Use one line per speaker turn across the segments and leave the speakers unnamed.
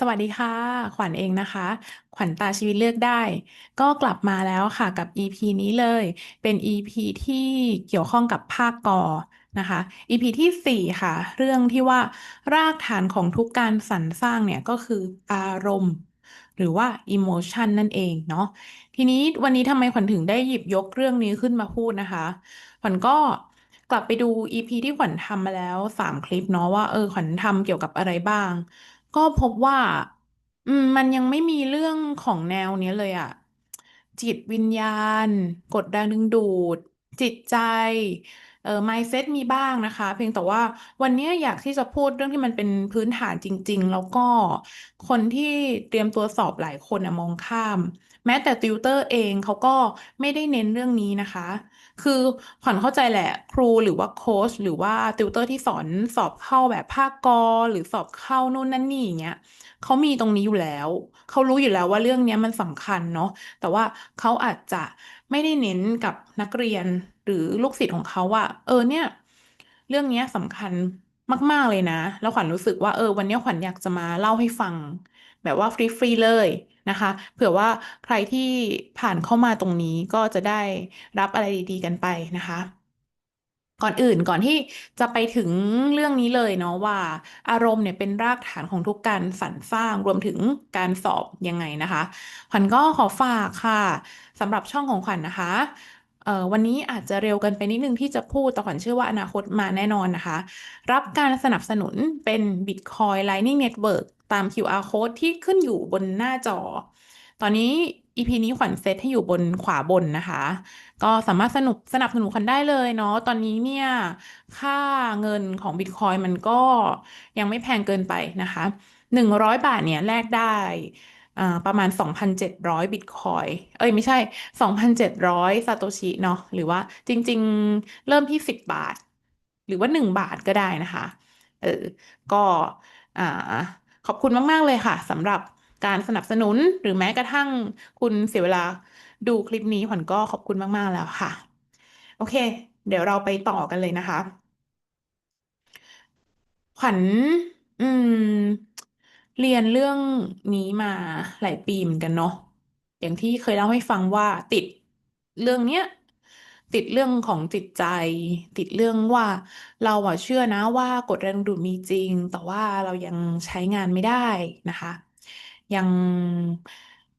สวัสดีค่ะ ขวัญเองนะคะ ขวัญตาชีวิตเลือกได้ ก็กลับมาแล้วค่ะกับ EP นี้เลย เป็น EP ที่เกี่ยวข้องกับภาคกอนะคะ EP ที่สี่ค่ะ เรื่องที่ว่ารากฐานของทุกการสรรสร้างเนี่ย ก็คืออารมณ์ หรือว่า emotion นั่นเองเนาะทีนี้วันนี้ทำไมขวัญถึงได้หยิบยกเรื่องนี้ขึ้นมาพูดนะคะขวัญก็กลับไปดู EP ที่ขวัญทำมาแล้วสามคลิปเนาะว่าเออขวัญทำเกี่ยวกับอะไรบ้าง ก็พบว่า อืม มันยังไม่มีเรื่องของแนวเนี้ยเลยอะจิตวิญญาณกดดันดึงดูด จิตใจ เออ mindset มีบ้างนะคะ เพียงแต่ว่าวันนี้อยากที่จะพูดเรื่องที่มันเป็นพื้นฐานจริง ๆ แล้วก็คนที่เตรียมตัวสอบหลายคนอะมองข้าม แม้แต่ติวเตอร์เองเขาก็ไม่ได้เน้นเรื่องนี้นะคะ คือขวัญเข้าใจแหละครูหรือว่าโค้ชหรือว่าติวเตอร์ที่สอนสอบเข้าแบบภาคกอหรือสอบเข้านู่นนั่นนี่อย่างเงี้ยเขามีตรงนี้อยู่แล้วเขารู้อยู่แล้วว่าเรื่องนี้มันสำคัญเนาะแต่ว่าเขาอาจจะไม่ได้เน้นกับนักเรียนหรือลูกศิษย์ของเขาว่า เออเนี่ย เรื่องนี้สำคัญมาก ๆ เลยนะ แล้วขวัญรู้สึกว่าเออวันนี้ขวัญอยากจะมาเล่าให้ฟัง แบบว่าฟรีๆเลย นะคะ เผื่อว่าใครที่ผ่านเข้ามาตรงนี้ก็จะได้รับอะไรดีๆกันไปนะคะก่อนอื่นก่อนที่จะไปถึงเรื่องนี้เลยเนาะว่า อารมณ์เนี่ยเป็นรากฐานของทุกการสรรสร้างรวมถึงการสอบยังไงนะคะขวัญก็ขอฝากค่ะสำหรับช่องของขวัญนะคะวันนี้อาจจะเร็วกันไปนิดนึงที่จะพูดแต่ขวัญเชื่อว่าอนาคตมาแน่นอนนะคะ รับการสนับสนุนเป็น Bitcoin Lightning Network ตาม QR code ที่ขึ้นอยู่บนหน้าจอ ตอนนี้ EP นี้ขวัญเซตให้อยู่บนขวาบนนะคะ ก็สามารถสนุกสนับสนุนกันได้เลยเนาะ ตอนนี้เนี่ย ค่าเงินของ Bitcoin มันก็ยังไม่แพงเกินไปนะคะหนึ่งร้อยบาทเนี่ยแลกได้ประมาณ 2,700 บิตคอย เอ้ย ไม่ใช่ 2,700 ซาโตชิ เนาะ หรือว่าจริง ๆ เริ่มที่ 10 บาท หรือว่า 1 บาทก็ได้นะคะ เออ ก็ อ่า ขอบคุณมาก ๆ เลยค่ะสำหรับการสนับสนุนหรือแม้กระทั่งคุณเสียเวลาดูคลิปนี้ขวัญก็ขอบคุณมาก ๆ แล้วค่ะ โอเค เดี๋ยวเราไปต่อกันเลยนะคะขวัญอืม เรียนเรื่องนี้มาหลายปีเหมือนกันเนาะอย่างที่เคยเล่าให้ฟังว่าติดเรื่องเนี้ย ติดเรื่องของจิตใจ ติดเรื่องว่าเราอะเชื่อนะว่ากฎแรงดูดมีจริง แต่ว่าเรายังใช้งานไม่ได้นะคะ ยัง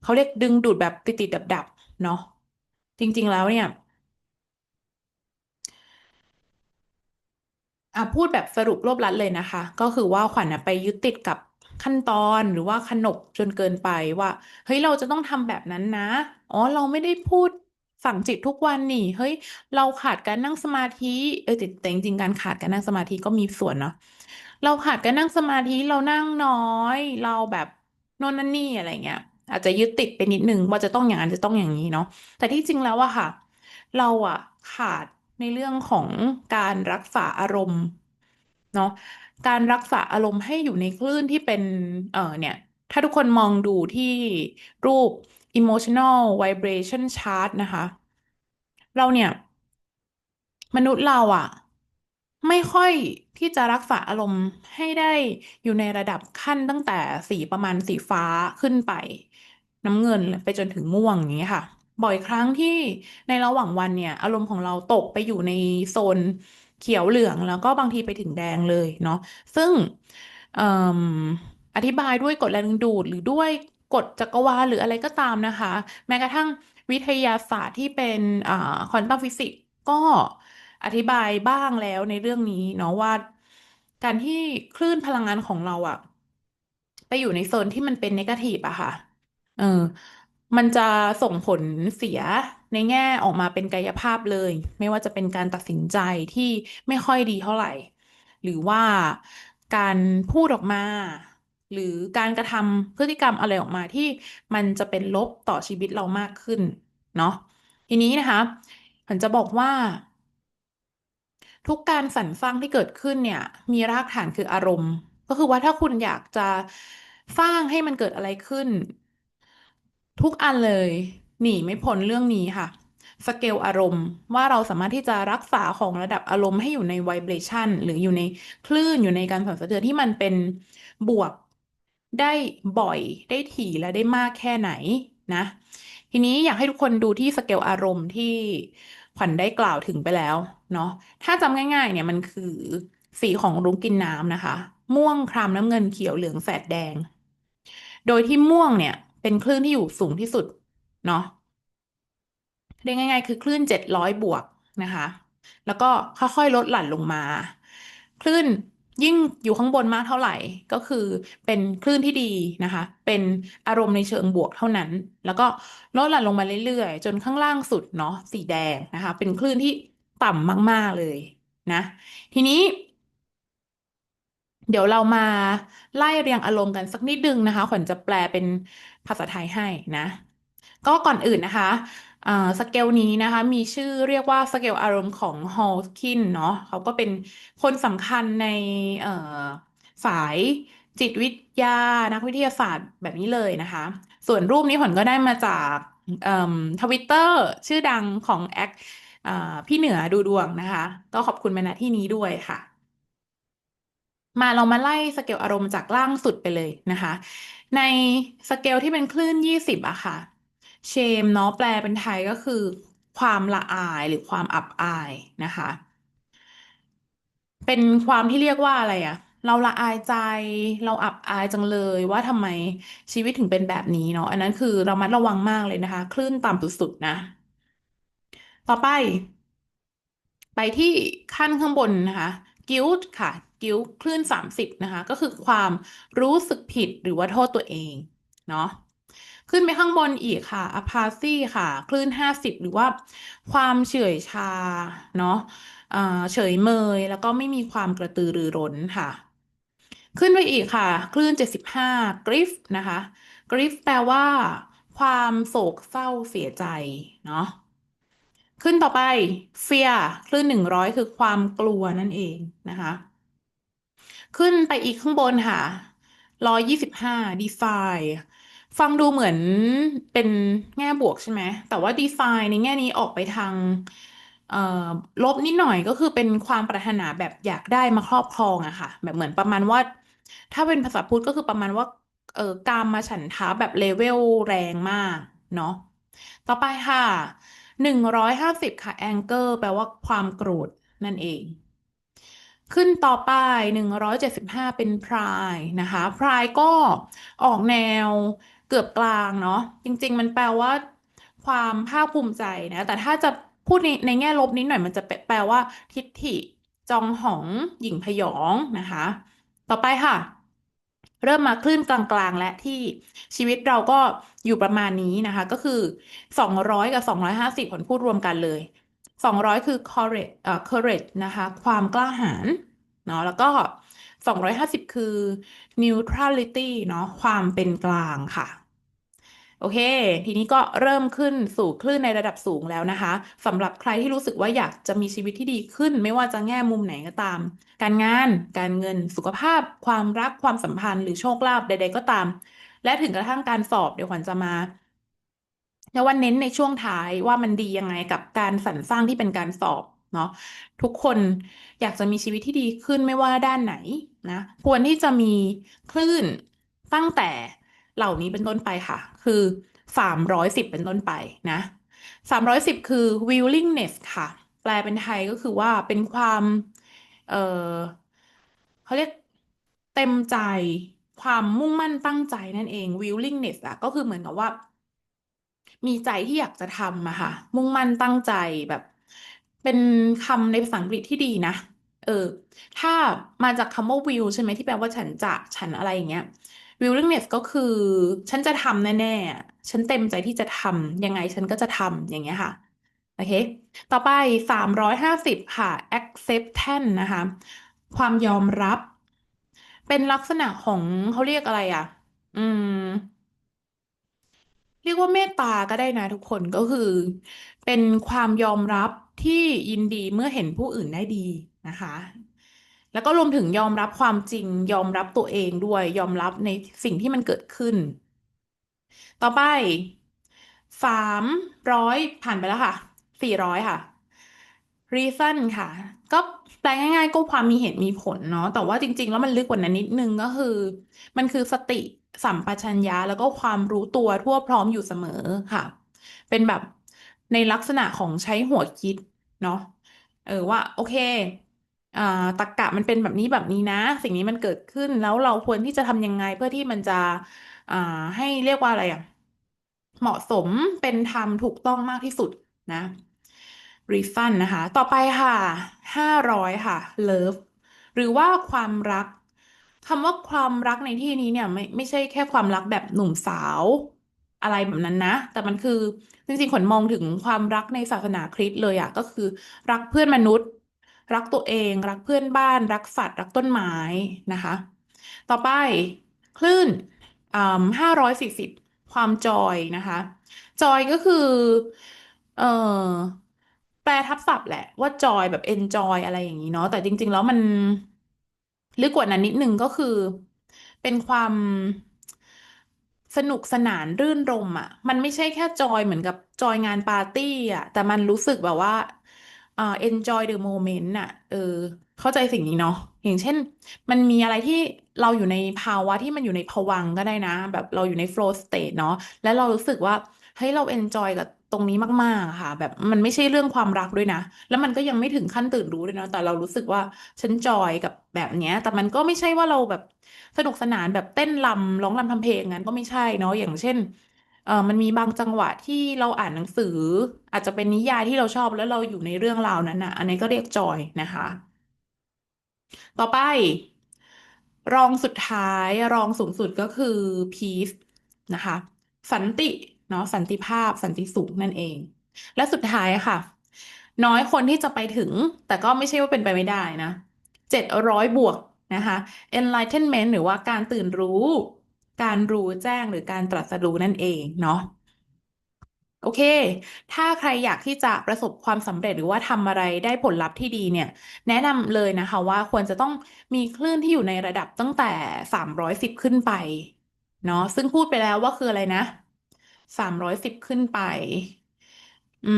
เขาเรียกดึงดูดแบบติดติดดับดับเนาะจริง ๆ แล้วเนี่ยอะพูดแบบสรุปรวบลัดเลยนะคะ ก็คือว่าขวัญไปยึดติดกับขั้นตอนหรือว่าขนบจนเกินไปว่า เฮ้ยเราจะต้องทำแบบนั้นนะ อ๋อเราไม่ได้พูด ฝังจิตทุกวันนี่ เฮ้ย เราขาดการนั่งสมาธิ เออแต่แต่จริงๆการขาดการนั่งสมาธิก็มีส่วนเนาะ เราขาดการนั่งสมาธิเรานั่งน้อย เราแบบโน่นนั่นนี่อะไรเงี้ย อาจจะยึดติดไปนิดนึงว่าจะต้องอย่างนั้นจะต้องอย่างนี้เนาะ แต่ที่จริงแล้วอะค่ะ เราอะขาดในเรื่องของการรักษาอารมณ์เนาะ การรักษาอารมณ์ให้อยู่ในคลื่นที่เป็น เออเนี่ย ถ้าทุกคนมองดูที่รูป emotional vibration chart นะคะ เราเนี่ย มนุษย์เราอะไม่ค่อยที่จะรักษาอารมณ์ให้ได้อยู่ในระดับขั้นตั้งแต่สีประมาณสีฟ้าขึ้นไป น้ำเงินไปจนถึงม่วงอย่างนี้ค่ะ บ่อยครั้งที่ในระหว่างวันเนี่ย อารมณ์ของเราตกไปอยู่ในโซนเขียวเหลืองแล้วก็บางทีไปถึงแดงเลยเนาะซึ่งออธิบายด้วยกฎแรงดึงดูดหรือด้วย กฎจักรวาลหรืออะไรก็ตามนะคะ แม้กระทั่งวิทยาศาสตร์ที่เป็นควอนตัมฟิสิกส์ก็อธิบายบ้างแล้วในเรื่องนี้เนาะว่า การที่คลื่นพลังงานของเราอะไปอยู่ในโซนที่มันเป็นเนกาทีฟอะค่ะ เออ มันจะส่งผลเสียในแง่ออกมาเป็นกายภาพเลย ไม่ว่าจะเป็นการตัดสินใจที่ไม่ค่อยดีเท่าไหร่ หรือว่าการพูดออกมา หรือการกระทำพฤติกรรมอะไรออกมาที่มันจะเป็นลบต่อชีวิตเรามากขึ้นเนาะทีนี้นะคะผมจะบอกว่า ทุกการสรรสร้างที่เกิดขึ้นเนี่ย มีรากฐานคืออารมณ์ ก็คือว่าถ้าคุณอยากจะสร้างให้มันเกิดอะไรขึ้น ทุกอันเลยหนีไม่พ้นเรื่องนี้ค่ะสเกลอารมณ์ว่าเราสามารถที่จะรักษาของระดับอารมณ์ให้อยู่ในไวเบรชันหรืออยู่ในคลื่นอยู่ในการสั่นสะเทือนที่มันเป็นบวก ได้บ่อยได้ถี่และได้มากแค่ไหนนะ ทีนี้อยากให้ทุกคนดูที่สเกลอารมณ์ที่ขวัญได้กล่าวถึงไปแล้วเนาะถ้าจำง่าย ๆ เนี่ยมันคือสีของรุ้งกินน้ำนะคะ ม่วงครามน้ำเงินเขียวเหลืองแสดแดง โดยที่ม่วงเนี่ย เป็นคลื่นที่อยู่สูงที่สุดเนาะเรียกง่าย ๆ คือคลื่นเจ็ดร้อยบวกนะคะ แล้วก็ค่อยๆลดหลั่นลงมา คลื่น ยิ่งอยู่ข้างบนมากเท่าไหร่ก็คือเป็นคลื่นที่ดีนะคะ เป็นอารมณ์ในเชิงบวกเท่านั้น แล้วก็ลดหลั่นลงมาเรื่อยๆ จนข้างล่างสุดเนาะสีแดงนะคะ เป็นคลื่นที่ต่ำมากๆเลยนะ ทีนี้ เดี๋ยวเรามาไล่เรียงอารมณ์กันสักนิดนึงนะคะขวัญจะแปลเป็นภาษาไทยให้นะ ก็ก่อนอื่นนะคะ สเกลนี้นะคะ มีชื่อเรียกว่าสเกลอารมณ์ของฮอลคินเนาะเขาก็เป็นคนสำคัญในเอ่อสายจิตวิทยานักวิทยาศาสตร์แบบนี้เลยนะคะ ส่วนรูปนี้ผลก็ได้มาจากทวิตเตอร์ชื่อดังของแอคพี่เหนือดูดวงนะคะ ก็ขอบคุณมาณที่นี้ด้วยค่ะ มาเรามาไล่สเกลอารมณ์จากล่างสุดไปเลยนะคะ ในสเกลที่เป็นคลื่นยี่สิบอะค่ะ เชมเนาะแปลเป็นไทยก็คือ ความละอายหรือความอับอายนะคะ เป็นความที่เรียกว่าอะไรอะเราละอายใจเราอับอายจังเลยว่าทำไมชีวิตถึงเป็นแบบนี้เนาะอันนั้นคือเรามัดระวังมากเลยนะคะ คลื่นต่ำสุดๆนะ ต่อไป ไปที่ขั้นข้างบนนะคะ guilt ค่ะ guilt คลื่นสามสิบนะคะ ก็คือความรู้สึกผิดหรือว่าโทษตัวเอง เนาะ ขึ้นไปข้างบนอีกค่ะ apathy ค่ะ คลื่นห้าสิบหรือว่าความเฉื่อยชาเนาะเฉยเมยแล้วก็ไม่มีความกระตือรือร้นค่ะ ขึ้นไปอีกค่ะ คลื่นเจ็ดสิบห้า grief นะคะ grief แปลว่า ความโศกเศร้าเสียใจเนาะขึ้นต่อไป fear คลื่นหนึ่งร้อยคือความกลัวนั่นเองนะคะ ขึ้นไปอีกข้างบนค่ะร้อยยี่สิบห้า defy ฟั ฟังดูเหมือนเป็นแง่บวกใช่ไหม แต่ว่า defy ในแง่นี้ออกไปทางเอ่อลบนิดหน่อยก็คือเป็นความปรารถนาแบบอยากได้มาครอบครองอะค่ะ แบบเหมือนประมาณว่า ถ้าเป็นภาษาพุทธก็คือประมาณว่า เออกามมาฉันทะแบบเลเวลแรงมากเนาะต่อไปค่ะหนึ่งร้อยห้าสิบค่ะ anger แปลว่าความโกรธนั่นเอง ขึ้นต่อไปหนึ่งร้อยเจ็ดสิบห้าเป็นพรายนะคะพรายก็ออกแนว เกือบกลางเนาะจริง ๆ มันแปลว่า ความภาคภูมิใจนะแต่ถ้าจะพูดในในแง่ลบนิดหน่อยมันจะแปลว่า ทิฐิจองหองหยิ่งพยองนะคะ ต่อไปค่ะ เริ่มมาคลื่นกลางๆ และที่ชีวิตเราก็อยู่ประมาณนี้นะคะ ก็คือสองร้อยกับสองร้อยห้าสิบผลพูดรวมกันเลยสองร้อยคือ courage อ courage นะคะ ความกล้าหาญเนาะแล้วก็ สองร้อยห้าสิบคือ neutrality เนาะความเป็นกลางค่ะ โอเค ทีนี้ก็เริ่มขึ้นสู่คลื่นในระดับสูงแล้วนะคะสำหรับใครที่รู้สึกว่าอยากจะมีชีวิตที่ดีขึ้น ไม่ว่าจะแง่มุมไหนก็ตาม การงาน การเงิน สุขภาพ ความรัก ความสัมพันธ์ หรือโชคลาภใด ๆ ก็ตาม และถึงกระทั่งการสอบเดี๋ยวขวัญจะมาแล้ววันเน้นในช่วงท้ายว่ามันดียังไงกับการสรรสร้างที่เป็นการสอบเนาะทุกคนอยากจะมีชีวิตที่ดีขึ้นไม่ว่าด้านไหน นะควรที่จะมีคลื่นตั้งแต่เหล่านี้เป็นต้นไปค่ะ คือสามร้อยสิบเป็นต้นไปนะสามร้อยสิบคือ willingness ค่ะ แปลเป็นไทยก็คือว่าเป็นความ เออเขาเรียกเต็มใจความมุ่งมั่นตั้งใจนั่นเอง willingness อะก็คือเหมือนกับว่า มีใจที่อยากจะทำอะค่ะ มุ่งมั่นตั้งใจแบบ เป็นคำในภาษาอังกฤษที่ดีนะ เออ ถ้ามาจากคำว่า will ใช่ไหมที่แปลว่าฉันจะฉันอะไรอย่างเงี้ย willingness ก็คือ ฉันจะทำแน่ๆ ฉันเต็มใจที่จะทำยังไงฉันก็จะทำอย่างเงี้ยค่ะ โอเค ต่อไปสามร้อยห้าสิบค่ะ acceptance นะคะ ความยอมรับ เป็นลักษณะของเขาเรียกอะไรอะ อืมเรียกว่าเมตตาก็ได้นะทุกคนก็คือ เป็นความยอมรับที่ยินดีเมื่อเห็นผู้อื่นได้ดี นะคะ แล้วก็รวมถึงยอมรับความจริง ยอมรับตัวเองด้วย ยอมรับในสิ่งที่มันเกิดขึ้น ต่อไปสามร้อยผ่านไปแล้วค่ะสี่ร้อยค่ะ reason ค่ะ ก็แปลง่ายๆก็ความมีเหตุมีผลเนาะแต่ว่าจริง ๆ แล้วมันลึกกว่านั้นนิดนึงก็คือ มันคือสติสัมปชัญญะแล้วก็ความรู้ตัวทั่วพร้อมอยู่เสมอค่ะ เป็นแบบในลักษณะของใช้หัวคิดเนาะเออว่าโอเค อ่าตรรกะมันเป็นแบบนี้แบบนี้นะ สิ่งนี้มันเกิดขึ้นแล้วเราควรที่จะทำยังไงเพื่อที่มันจะ อ่า ให้เรียกว่าอะไรอะ เหมาะสมเป็นธรรมถูกต้องมากที่สุดนะ reason นะคะ ต่อไปค่ะห้าร้อยค่ะ love หรือว่าความรักคำว่าความรักในที่นี้เนี่ยไม่ไม่ใช่แค่ความรักแบบหนุ่มสาวอะไรแบบนั้นนะ แต่มันคือจริงๆขวัญมองถึงความรักในศาสนาคริสต์เลยอะก็คือ รักเพื่อนมนุษย์ รักตัวเอง รักเพื่อนบ้าน รักสัตว์ รักต้นไม้นะคะ ต่อไปคลื่นห้าร้อยสี่สิบความจอยนะคะ จอยก็คือ เออแปลทับศัพท์แหละว่าจอยแบบ enjoy อะไรอย่างนี้เนาะแต่จริง ๆ แล้วมันลึกกว่านั้นนิดนึงก็คือ เป็นความสนุกสนานรื่นรมอะ มันไม่ใช่แค่จอยเหมือนกับจอยงานปาร์ตี้อะ แต่มันรู้สึกแบบว่า เอ่า enjoy the moment อะ เออ เข้าใจสิ่งนี้เนาะอย่างเช่น มันมีอะไรที่เราอยู่ในภาวะที่มันอยู่ในภวังค์ก็ได้นะ แบบเราอยู่ใน flow state เนาะแล้วเรารู้สึกว่าเฮ้ยเราเอนจอยกับตรงนี้มากๆค่ะ แบบมันไม่ใช่เรื่องความรักด้วยนะ แล้วมันก็ยังไม่ถึงขั้นตื่นรู้เลยนะแต่เรารู้สึกว่าฉันจอยกับแบบเนี้ย แต่มันก็ไม่ใช่ว่าเราแบบสนุกสนานแบบเต้นรำร้องรำทำเพลงงั้นก็ไม่ใช่เนาะอย่างเช่น เออมันมีบางจังหวะที่เราอ่านหนังสือ อาจจะเป็นนิยายที่เราชอบแล้วเราอยู่ในเรื่องราวนั้นนะอันนี้ก็เรียกจอยนะคะ ต่อไป รองสุดท้ายรองสูงสุดก็คือ peace นะคะ สันติเนาะสันติภาพสันติสุขนั่นเอง และสุดท้ายค่ะ น้อยคนที่จะไปถึง แต่ก็ไม่ใช่ว่าเป็นไปไม่ได้นะเจ็ดร้อยบวกนะคะ enlightenment หรือว่าการตื่นรู้ การรู้แจ้งหรือการตรัสรู้นั่นเองเนาะโอเค ถ้าใครอยากที่จะประสบความสำเร็จหรือว่าทำอะไรได้ผลลัพธ์ที่ดีเนี่ย แนะนำเลยนะคะว่าควรจะต้องมีคลื่นที่อยู่ในระดับตั้งแต่สามร้อยสิบขึ้นไป เนาะซึ่งพูดไปแล้วว่าคืออะไรนะสามร้อยสิบขึ้นไป อื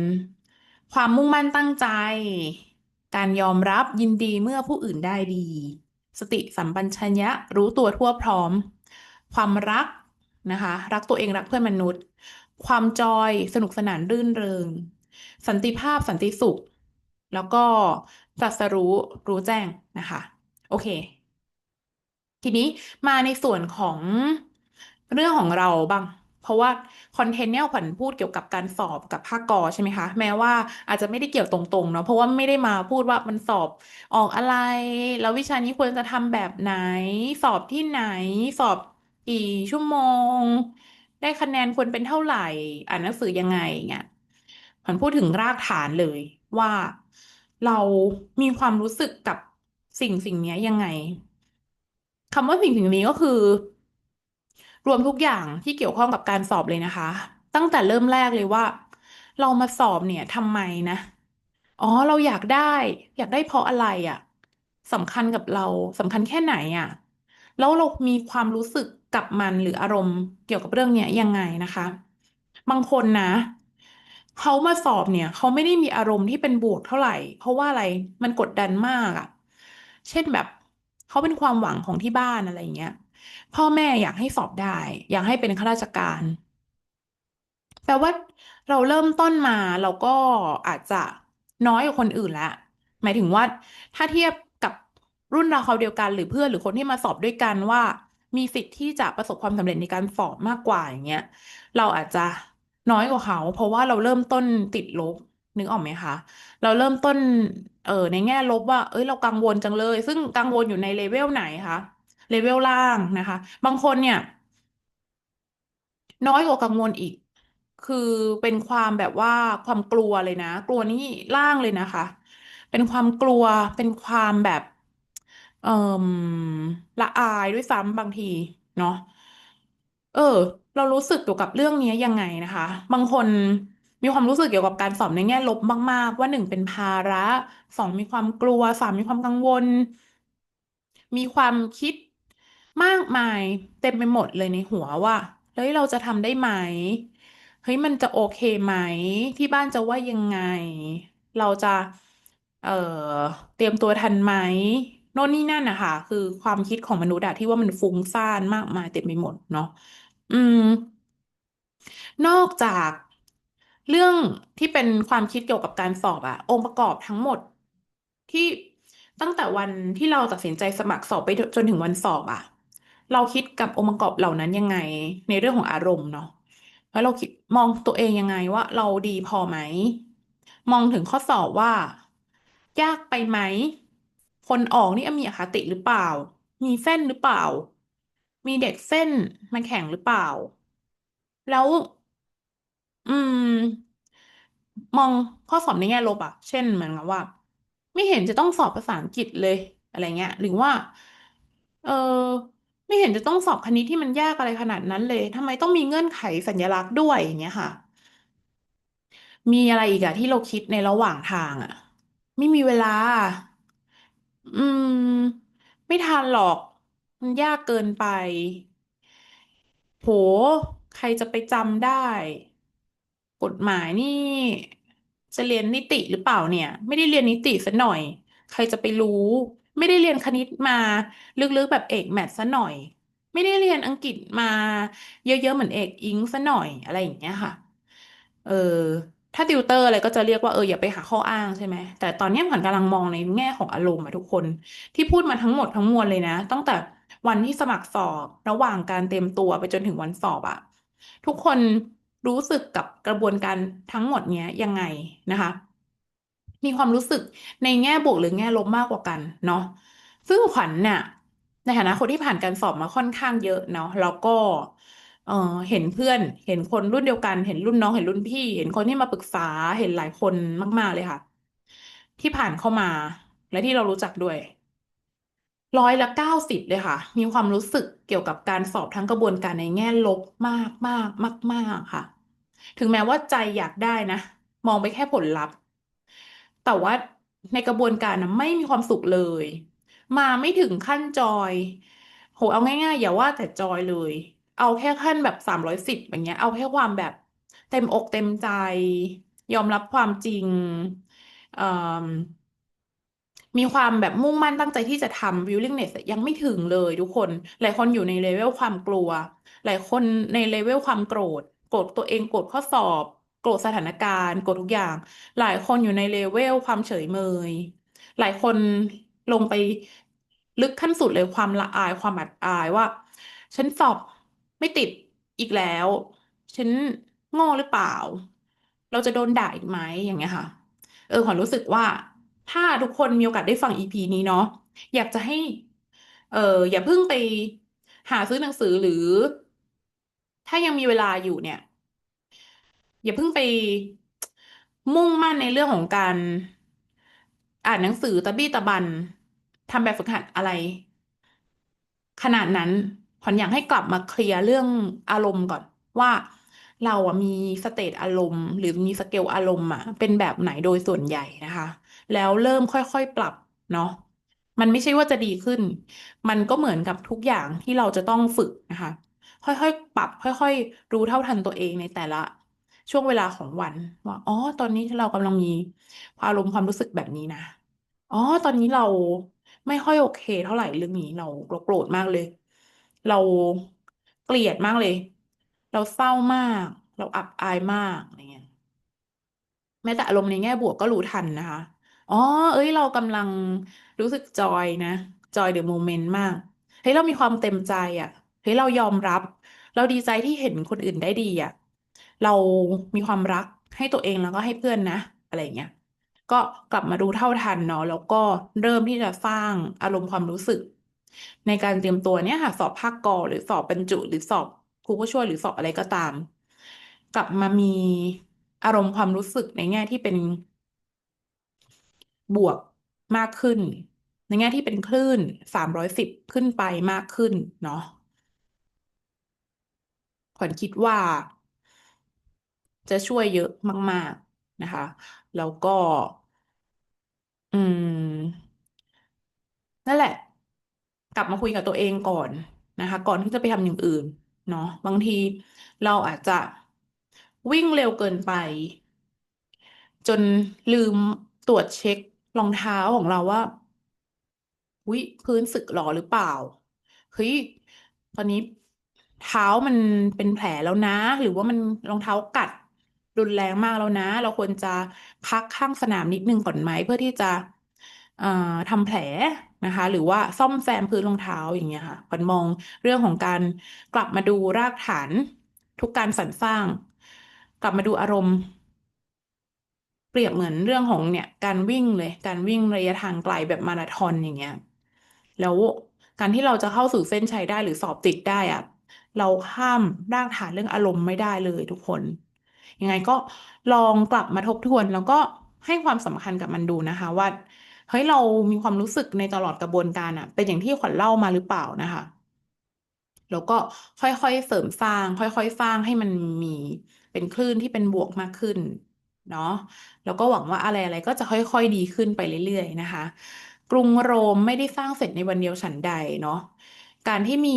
ม ความมุ่งมั่นตั้งใจ การยอมรับยินดีเมื่อผู้อื่นได้ดี สติสัมปชัญญะรู้ตัวทั่วพร้อม ความรักนะคะ รักตัวเองรักเพื่อนมนุษย์ ความจอยสนุกสนานรื่นเริง สันติภาพสันติสุข แล้วก็ตรัสรู้รู้แจ้งนะคะ โอเค ทีนี้มาในส่วนของเรื่องของเราบ้าง เพราะว่าคอนเทนต์เนี่ยขวัญพูดเกี่ยวกับการสอบกับภาคกอใช่ไหมคะ แม้ว่าอาจจะไม่ได้เกี่ยวตรงๆเนาะเพราะว่าไม่ได้มาพูดว่ามันสอบออกอะไร แล้ววิชานี้ควรจะทำแบบไหน สอบที่ไหน สอบ กี่ชั่วโมง ได้คะแนนควรเป็นเท่าไหร่ อ่านหนังสือยังไงเงี้ยขวัญพูดถึงรากฐานเลยว่าเรามีความรู้สึกกับสิ่งสิ่งนี้ยังไงคำว่าสิ่งสิ่งนี้ก็คือ รวมทุกอย่างที่เกี่ยวข้องกับการสอบเลยนะคะ ตั้งแต่เริ่มแรกเลยว่า เรามาสอบเนี่ยทำไมนะ อ๋อเราอยากได้ อยากได้เพราะอะไรอะสำคัญกับเราสำคัญแค่ไหนอะ แล้วเรามีความรู้สึกกับมันหรืออารมณ์เกี่ยวกับเรื่องเนี้ยยังไงนะคะ บางคนนะเขามาสอบเนี่ยเขาไม่ได้มีอารมณ์ที่เป็นบวกเท่าไหร่ เพราะว่าอะไรมันกดดันมากอะเช่นแบบเขาเป็นความหวังของที่บ้านอะไรอย่างเงี้ย พ่อแม่อยากให้สอบได้ อยากให้เป็นข้าราชการแปลว่าเราเริ่มต้นมาเราก็อาจจะน้อยกว่าคนอื่นแล้วหมายถึงว่าถ้าเทียบ รุ่นราวคราเดียวกันหรือเพื่อนหรือคนที่มาสอบด้วยกันว่า มีสิทธิ์ที่จะประสบความสำเร็จในการสอบมากกว่าอย่างเงี้ยเราอาจจะน้อยกว่าเขา เพราะว่าเราเริ่มต้นติดลบนึกออกไหมคะ เราเริ่มต้นเออในแง่ลบว่า เอ้ยเรากังวลจังเลย ซึ่งกังวลอยู่ในเลเวลไหนคะเลเวลล่างนะคะ บางคนเนี่ย น้อยกว่ากังวลอีก คือเป็นความแบบว่าความกลัวเลยนะ กลัวนี่ล่างเลยนะคะ เป็นความกลัวเป็นความแบบ เอ่มละอายด้วยซ้ำบางทีเนาะเออ เรารู้สึกเกี่ยวกับเรื่องนี้ยังไงนะคะ บางคนมีความรู้สึกเกี่ยวกับการสอบในแง่ลบมากๆ ว่าหนึ่งเป็นภาระสองมีความกลัวสามมีความกังวล มีความคิดมากมายเต็มไปหมดเลยในหัวว่าเฮ้ยเราจะทำได้ไหมเฮ้ยมันจะโอเคไหม ที่บ้านจะว่ายังไง เราจะ เอ่อ เตรียมตัวทันไหม โน่นนี่นั่นนะคะคือความคิดของมนุษย์อะที่ว่ามันฟุ้งซ่านมากมายเต็มไปหมดเนาะอืม นอกจากเรื่องที่เป็นความคิดเกี่ยวกับการสอบอะองค์ประกอบทั้งหมดที่ตั้งแต่วันที่เราตัดสินใจสมัครสอบไปจนถึงวันสอบอะเราคิดกับองค์ประกอบเหล่านั้นยังไง ในเรื่องของอารมณ์เนาะแล้วเราคิดมองตัวเองยังไงว่า เราดีพอไหม มองถึงข้อสอบว่า ยากไปไหม คนออกนี่มีอคติหรือเปล่า มีเส้นหรือเปล่า มีเด็กเส้นมาแข่งหรือเปล่า แล้ว อืม มองข้อสอบในแง่ลบอะเช่นเหมือนกับว่า ไม่เห็นจะต้องสอบภาษาอังกฤษเลยอะไรเงี้ย หรือว่า เออไม่เห็นจะต้องสอบคณิตที่มันยากอะไรขนาดนั้นเลยทำไมต้องมีเงื่อนไขสัญลักษณ์ด้วยอย่างเงี้ยค่ะ มีอะไรอีกอะที่เราคิดในระหว่างทางอะไม่มีเวลา อืม ไม่ทันหรอก มันยากเกินไป โห ใครจะไปจำได้ กฎหมายนี่ จะเรียนนิติหรือเปล่าเนี่ย ไม่ได้เรียนนิติซะหน่อย ใครจะไปรู้ ไม่ได้เรียนคณิตมาลึกๆแบบเอกแมทซะหน่อย ไม่ได้เรียนอังกฤษมา เยอะๆเหมือนเอกอิงซะหน่อยอะไรอย่างเงี้ยค่ะ เออ ถ้าติวเตอร์อะไรก็จะเรียกว่าเอออย่าไปหาข้ออ้างใช่ไหมแต่ตอนนี้ขวัญกำลังมองในแง่ของอารมณ์อะทุกคน ที่พูดมาทั้งหมดทั้งมวลเลยนะ ตั้งแต่วันที่สมัครสอบระหว่างการเตรียมตัวไปจนถึงวันสอบอะทุกคนรู้สึกกับกระบวนการทั้งหมดเนี้ยยังไงนะคะ มีความรู้สึกในแง่บวกหรือแง่ลบมากกว่ากันเนาะซึ่งขวัญเนี่ยในฐานะคนที่ผ่านการสอบมาค่อนข้างเยอะเนาะแล้วก็ เออเห็นเพื่อน เห็นคนรุ่นเดียวกัน เห็นรุ่นน้องเห็นรุ่นพี่ เห็นคนที่มาปรึกษาเห็นหลายคนมาก ๆ เลยค่ะ ที่ผ่านเข้ามา และที่เรารู้จักด้วยร้อยละเก้าสิบเลยค่ะ มีความรู้สึกเกี่ยวกับการสอบทั้งกระบวนการในแง่ลบมากมากมากมากค่ะ ถึงแม้ว่าใจอยากได้นะ มองไปแค่ผลลัพธ์ แต่ว่าในกระบวนการนะไม่มีความสุขเลย มาไม่ถึงขั้นจอย โหเอาง่ายๆ อย่าว่าแต่จอยเลย เอาแค่ขั้นแบบสามร้อยสิบอย่างเงี้ย เอาแค่ความแบบเต็มอกเต็มใจ ยอมรับความจริงเอ่อมีความแบบมุ่งมั่นตั้งใจที่จะทำ willingness ยังไม่ถึงเลยทุกคน หลายคนอยู่ในเลเวลความกลัว หลายคนในเลเวลความโกรธ โกรธตัวเองโกรธข้อสอบ โกรธสถานการณ์โกรธทุกอย่าง หลายคนอยู่ในเลเวลความเฉยเมย หลายคนลงไปลึกขั้นสุดเลยความละอายความอับอายว่า ฉันสอบ ไม่ติดอีกแล้ว ฉันโง่หรือเปล่า เราจะโดนด่าอีกไหมอย่างเงี้ยค่ะ เออขวัญรู้สึกว่า ถ้าทุกคนมีโอกาสได้ฟังอีพีนี้เนาะอยากจะให้ เอออย่าเพิ่งไปหาซื้อหนังสือหรือ ถ้ายังมีเวลาอยู่เนี่ย อย่าเพิ่งไปมุ่งมั่นในเรื่องของการอ่านหนังสือตะบี้ตะบันทำแบบฝึกหัดอะไร ขนาดนั้น ขวัญอยากให้กลับมาเคลียร์เรื่องอารมณ์ก่อนว่าเราอะมีสเตตอารมณ์ หรือมีสเกลอารมณ์อะเป็นแบบไหนโดยส่วนใหญ่นะคะ แล้วเริ่มค่อยๆปรับเนาะมันไม่ใช่ว่าจะดีขึ้น มันก็เหมือนกับทุกอย่างที่เราจะต้องฝึกนะคะ ค่อยๆปรับ ค่อยๆ รู้เท่าทันตัวเองในแต่ละช่วงเวลาของวันว่าอ๋อ ตอนนี้เรากำลังมีอารมณ์ความรู้สึกแบบนี้นะอ๋อ ตอนนี้เราไม่ค่อยโอเค เท่าไหร่เรื่องนี้เราโกรธมากเลย เราเกลียดมากเลย เราเศร้ามาก เราอับอายมากอะไรเงี้ยแม้แต่อารมณ์ในแง่บวกก็รู้ทันนะคะ อ๋อ เอ้ย เรากำลังรู้สึกจอยนะ จอยเดอะโมเมนต์มาก เฮ้ย เรามีความเต็มใจอะ เฮ้ย เรายอมรับ เราดีใจที่เห็นคนอื่นได้ดีอะ เรามีความรักให้ตัวเองแล้วก็ให้เพื่อนนะ อะไรอย่างเงี้ย ก็กลับมาดูเท่าทันเนาะ แล้วก็เริ่มที่จะสร้างอารมณ์ความรู้สึก ในการเตรียมตัวเนี่ยค่ะ สอบภาคกอหรือสอบบรรจุ หรือสอบครูผู้ช่วยหรือสอบอะไรก็ตาม กลับมามีอารมณ์ความรู้สึกในแง่ที่เป็นบวกมากขึ้น ในแง่ที่เป็นคลื่นสามร้อยสิบขึ้นไปมากขึ้นเนาะขวัญคิดว่า จะช่วยเยอะมาก ๆนะคะ แล้วก็ อืม นั่นแหละ กลับมาคุยกับตัวเองก่อนนะคะ ก่อนที่จะไปทำอย่างอื่นเนาะบางทีเราอาจจะวิ่งเร็วเกินไป จนลืมตรวจเช็ครองเท้าของเราว่าวิพื้นสึกหรอหรือเปล่าเฮ้ยตอนนี้เท้ามันเป็นแผลแล้วนะ หรือว่ามันรองเท้ากัดรุนแรงมากแล้วนะ เราควรจะพักข้างสนามนิดนึงก่อนไหมเพื่อที่จะทำแผล นะคะ หรือว่าซ่อมแซมพื้นรองเท้าอย่างเงี้ยค่ะขวัญมองเรื่องของการกลับมาดูรากฐาน ทุกการสรรสร้าง กลับมาดูอารมณ์ เปรียบเหมือนเรื่องของเนี่ย การวิ่งเลย การวิ่งระยะทางไกลแบบมาราธอนอย่างเงี้ยแล้วการที่เราจะเข้าสู่เส้นชัยได้หรือสอบติดได้อะเราข้ามรากฐานเรื่องอารมณ์ไม่ได้เลยทุกคน ยังไงก็ลองกลับมาทบทวนแล้วก็ให้ความสำคัญกับมันดูนะคะว่า เฮ้ยเรามีความรู้สึกในตลอดกระบวนการอะเป็นอย่างที่ขวัญเล่ามาหรือเปล่านะคะ แล้วก็ค่อยๆเสริมสร้าง ค่อยๆสร้างให้มันมีเป็นคลื่นที่เป็นบวกมากขึ้น เนาะแล้วก็หวังว่าอะไรๆก็จะค่อยๆดีขึ้นไปเรื่อยๆนะคะ กรุงโรมไม่ได้สร้างเสร็จในวันเดียวฉันใดเนาะการที่มี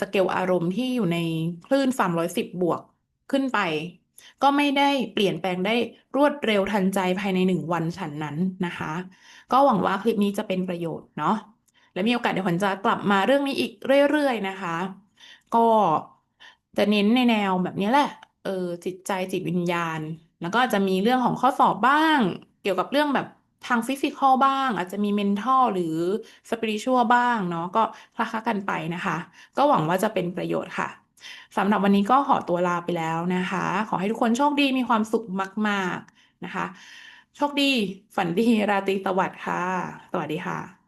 สเกลอารมณ์ที่อยู่ในคลื่นสามร้อยสิบบวกขึ้นไป ก็ไม่ได้เปลี่ยนแปลงได้รวดเร็วทันใจภายในหนึ่งวันฉันนั้นนะคะ ก็หวังว่าคลิปนี้จะเป็นประโยชน์เนาะและมีโอกาสเดี๋ยวขวัญจะกลับมาเรื่องนี้อีกเรื่อยๆนะคะ ก็จะเน้นในแนวแบบนี้แหละเออจิตใจจิตวิญญาณ แล้วก็จะมีเรื่องของข้อสอบบ้าง เกี่ยวกับเรื่องแบบทางฟิสิกอลบ้าง อาจจะมีเมนทัลหรือสปิริชัวบ้างเนาะก็คละๆกันไปนะคะ ก็หวังว่าจะเป็นประโยชน์ค่ะ สำหรับวันนี้ก็ขอตัวลาไปแล้วนะคะ ขอให้ทุกคนโชคดีมีความสุขมาก ๆนะคะ โชคดี ฝันดี ราตรีสวัสดิ์ค่ะ สวัสดีค่ะ